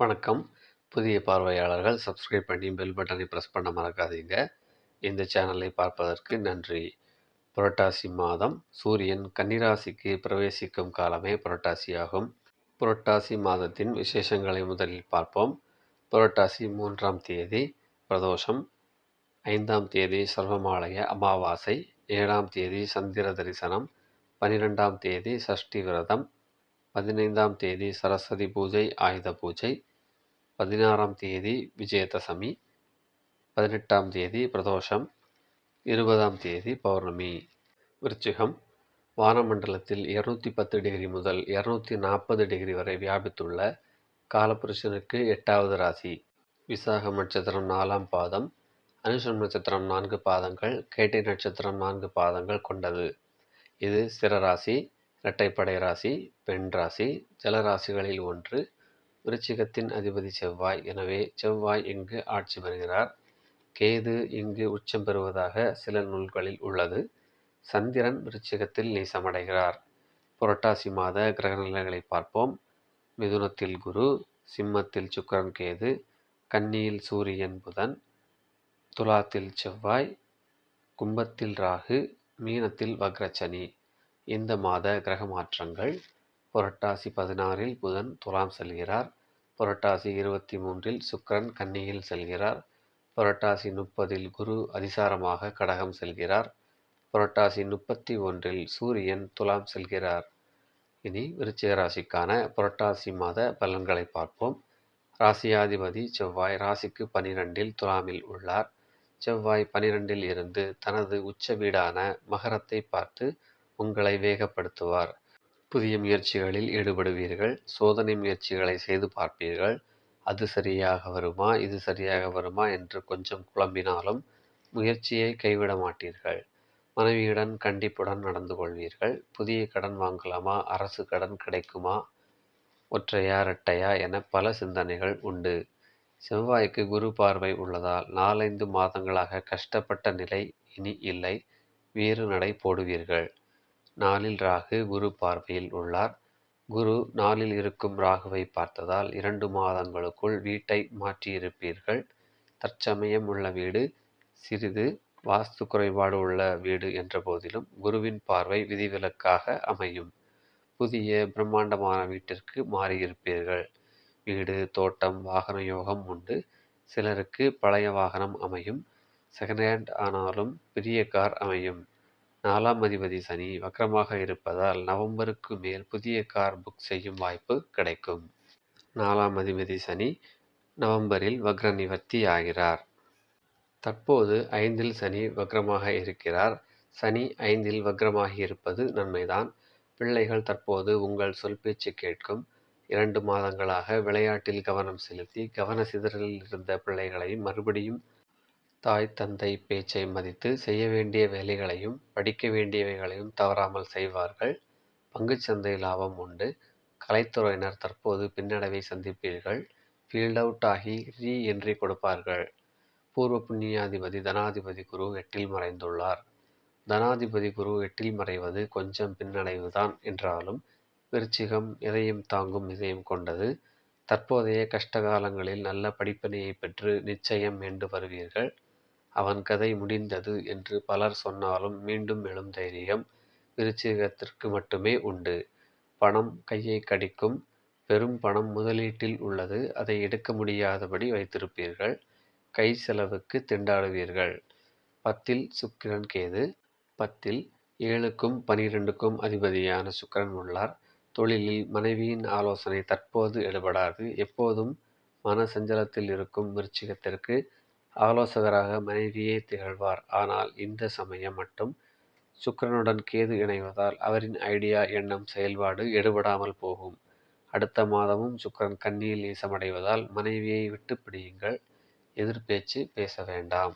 வணக்கம். புதிய பார்வையாளர்கள் சப்ஸ்கிரைப் பண்ணி பெல் பட்டனை ப்ரெஸ் பண்ண மறக்காதீங்க. இந்த சேனலை பார்ப்பதற்கு நன்றி. புரட்டாசி மாதம் சூரியன் கன்னிராசிக்கு பிரவேசிக்கும் காலமே புரட்டாசியாகும். புரட்டாசி மாதத்தின் விசேஷங்களை முதலில் பார்ப்போம். புரட்டாசி மூன்றாம் தேதி பிரதோஷம், ஐந்தாம் தேதி சர்வமாலய அமாவாசை, ஏழாம் தேதி சந்திர தரிசனம், பனிரெண்டாம் தேதி சஷ்டி விரதம், பதினைந்தாம் தேதி சரஸ்வதி பூஜை ஆயுத பூஜை, பதினாறாம் தேதி விஜயதசமி, பதினெட்டாம் தேதி பிரதோஷம், இருபதாம் தேதி பௌர்ணமி. விருச்சிகம். வானமண்டலத்தில் இருநூற்றி பத்து டிகிரி முதல் இருநூத்தி நாற்பது டிகிரி வரை வியாபித்துள்ள காலபுருஷனுக்கு எட்டாவது ராசி. விசாகம் நட்சத்திரம் நாலாம் பாதம், அனுஷம் நட்சத்திரம் நான்கு பாதங்கள், கேட்டை நட்சத்திரம் நான்கு பாதங்கள் கொண்டது. இது சிறராசி இரட்டைப்படை ராசி, பெண் ராசி, ஜலராசிகளில் ஒன்று. விருச்சிகத்தின் அதிபதி செவ்வாய். எனவே செவ்வாய் இங்கு ஆட்சி பெறுகிறார். கேது இங்கு உச்சம் பெறுவதாக சில நூல்களில் உள்ளது. சந்திரன் விருச்சிகத்தில் நீசமடைகிறார். புரட்டாசி மாத கிரகநிலைகளை பார்ப்போம். மிதுனத்தில் குரு, சிம்மத்தில் சுக்கிரன் கேது, கன்னியில் சூரியன் புதன், துலாத்தில் செவ்வாய், கும்பத்தில் ராகு, மீனத்தில் வக்ரச்சனி இந்த மாத கிரக மாற்றங்கள் புரட்டாசி பதினாறில் புதன் துலாம் செல்கிறார். புரட்டாசி இருபத்தி மூன்றில் சுக்கிரன் கன்னியில் செல்கிறார். புரட்டாசி முப்பதில் குரு அதிசாரமாக கடகம் செல்கிறார். புரட்டாசி முப்பத்தி ஒன்றில் சூரியன் துலாம் செல்கிறார். இனி விருச்சிக ராசிக்கான புரட்டாசி மாத பலன்களை பார்ப்போம். ராசியாதிபதி செவ்வாய் ராசிக்கு பனிரெண்டில் துலாமில் உள்ளார். செவ்வாய் பனிரெண்டில் இருந்து தனது உச்ச வீடான மகரத்தை பார்த்து உங்களை வேகப்படுத்துவார். புதிய முயற்சிகளில் ஈடுபடுவீர்கள். சோதனை முயற்சிகளை செய்து பார்ப்பீர்கள். அது சரியாக வருமா இது சரியாக வருமா என்று கொஞ்சம் குழம்பினாலும் முயற்சியை கைவிட மாட்டீர்கள். மனைவியுடன் கண்டிப்புடன் நடந்து கொள்வீர்கள். புதிய கடன் வாங்கலாமா அரசு கடன் கிடைக்குமா ஒற்றையா இரட்டையா என பல சிந்தனைகள் உண்டு. செவ்வாய்க்கு குரு பார்வை உள்ளதால் நாலைந்து மாதங்களாக கஷ்டப்பட்ட நிலை இனி இல்லை. வேறு நடை போடுவீர்கள். நாலில் ராகு குரு பார்வையில் உள்ளார். குரு நாலில் இருக்கும் ராகுவை பார்த்ததால் இரண்டு மாதங்களுக்குள் வீட்டை மாற்றியிருப்பீர்கள். தற்சமயம் உள்ள வீடு சிறிது வாஸ்து குறைபாடு உள்ள வீடு என்ற போதிலும் குருவின் பார்வை விதிவிலக்காக அமையும். புதிய பிரம்மாண்டமான வீட்டிற்கு மாறியிருப்பீர்கள். வீடு, தோட்டம், வாகன யோகம் உண்டு. சிலருக்கு பழைய வாகனம் அமையும். செகண்ட் ஹேண்ட் ஆனாலும் பெரிய கார் அமையும். நாலாம் அதிபதி சனி வக்கரமாக இருப்பதால் நவம்பருக்கு மேல் புதிய கார் புக் செய்யும் வாய்ப்பு கிடைக்கும். நாலாம் அதிபதி சனி நவம்பரில் வக்ர நிவர்த்தி ஆகிறார். தற்போது ஐந்தில் சனி வக்ரமாக இருக்கிறார். சனி ஐந்தில் வக்ரமாகியிருப்பது நன்மைதான். பிள்ளைகள் தற்போது உங்கள் சொல் பேச்சு கேட்கும். இரண்டு மாதங்களாக விளையாட்டில் கவனம் செலுத்தி கவன சிதறலில் இருந்த பிள்ளைகளை மறுபடியும் தாய் தந்தை பேச்சை மதித்து செய்ய வேண்டிய வேலைகளையும் படிக்க வேண்டியவைகளையும் தவறாமல் செய்வார்கள். பங்குச்சந்தை லாபம் உண்டு. கலைத்துறையினர் தற்போது பின்னடைவை சந்திப்பீர்கள். ஃபீல்ட் அவுட் ஆகி ரீ என்ட்ரி கொடுப்பார்கள். பூர்வ புண்ணியாதிபதி தனாதிபதி குரு எட்டில் மறைந்துள்ளார். தனாதிபதி குரு எட்டில் மறைவது கொஞ்சம் பின்னடைவுதான் என்றாலும் விருச்சிகம் எதையும் தாங்கும் இதயம் கொண்டது. தற்போதைய கஷ்ட காலங்களில் நல்ல படிப்பினையை பெற்று நிச்சயம் மீண்டு வருவீர்கள். அவன் கதை முடிந்தது என்று பலர் சொன்னாலும் மீண்டும் எழும் தைரியம் விருச்சிகத்திற்கு மட்டுமே உண்டு. பணம் கையை கடிக்கும். பெரும் பணம் முதலீட்டில் உள்ளது. அதை எடுக்க முடியாதபடி வைத்திருப்பீர்கள். கை செலவுக்கு திண்டாடுவீர்கள். பத்தில் சுக்கிரன் கேது. பத்தில் ஏழுக்கும் பனிரெண்டுக்கும் அதிபதியான சுக்கிரன் உள்ளார். தொழிலில் மனைவியின் ஆலோசனை தற்போது எடுபடாது. எப்போதும் மன சஞ்சலத்தில் இருக்கும் விருச்சிகத்திற்கு ஆலோசகராக மனைவியே திகழ்வார். ஆனால் இந்த சமயம் மட்டும் சுக்கரனுடன் கேது இணைவதால் அவரின் ஐடியா எண்ணம் செயல்பாடு எடுபடாமல் போகும். அடுத்த மாதமும் சுக்கிரன் கண்ணியில் நீசமடைவதால் மனைவியை விட்டு பிடியுங்கள். எதிர்பேச்சு பேச வேண்டாம்.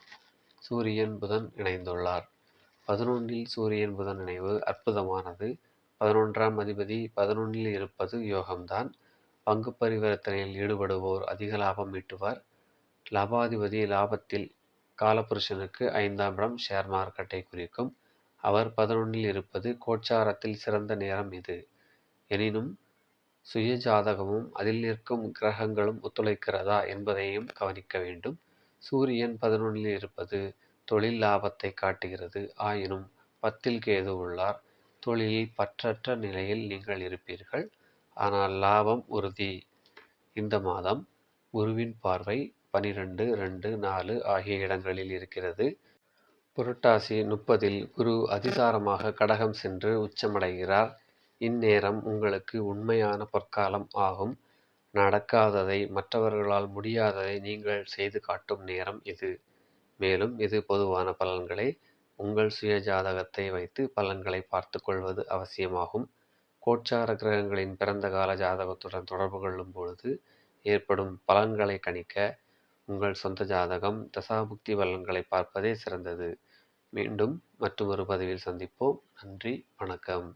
சூரியன் புதன் இணைந்துள்ளார். பதினொன்றில் சூரியன் புதன் இணைவு அற்புதமானது. பதினொன்றாம் அதிபதி பதினொன்றில் இருப்பது யோகம்தான். பங்கு பரிவர்த்தனையில் ஈடுபடுவோர் அதிக லாபம் ஈட்டுவார் லாபாதிபதி லாபத்தில் காலபுருஷனுக்கு ஐந்தாம் இடம் ஷேர் மார்க்கெட்டை குறிக்கும். அவர் பதினொன்றில் இருப்பது கோச்சாரத்தில் சிறந்த நேரம் இது. எனினும் சுய ஜாதகமும் அதில் நிற்கும் கிரகங்களும் ஒத்துழைக்கிறதா என்பதையும் கவனிக்க வேண்டும். சூரியன் பதினொன்றில் இருப்பது தொழில் லாபத்தை காட்டுகிறது. ஆயினும் பத்தில் கேது உள்ளார். தொழிலில் பற்றற்ற நிலையில் நீங்கள் இருப்பீர்கள். ஆனால் லாபம் உறுதி. இந்த மாதம் குருவின் பார்வை பனிரெண்டு, ரெண்டு நாலு ஆகிய இடங்களில் இருக்கிறது. புரட்டாசி முப்பதில் குரு அதிசாரமாக கடகம் சென்று உச்சமடைகிறார். இந்நேரம் உங்களுக்கு உண்மையான பொற்காலம் ஆகும். நடக்காததை, மற்றவர்களால் முடியாததை நீங்கள் செய்து காட்டும் நேரம் இது. மேலும் இது பொதுவான பலன்களை உங்கள் சுய ஜாதகத்தை வைத்து பலன்களை பார்த்து கொள்வது அவசியமாகும். கோட்சார கிரகங்களின் பிறந்த கால ஜாதகத்துடன் தொடர்பு கொள்ளும் பொழுது ஏற்படும் பலன்களை கணிக்க உங்கள் சொந்த ஜாதகம், தசாபுக்தி பலன்களை பார்ப்பதே சிறந்தது. மீண்டும் மற்றொரு பதிவில் சந்திப்போம். நன்றி, வணக்கம்.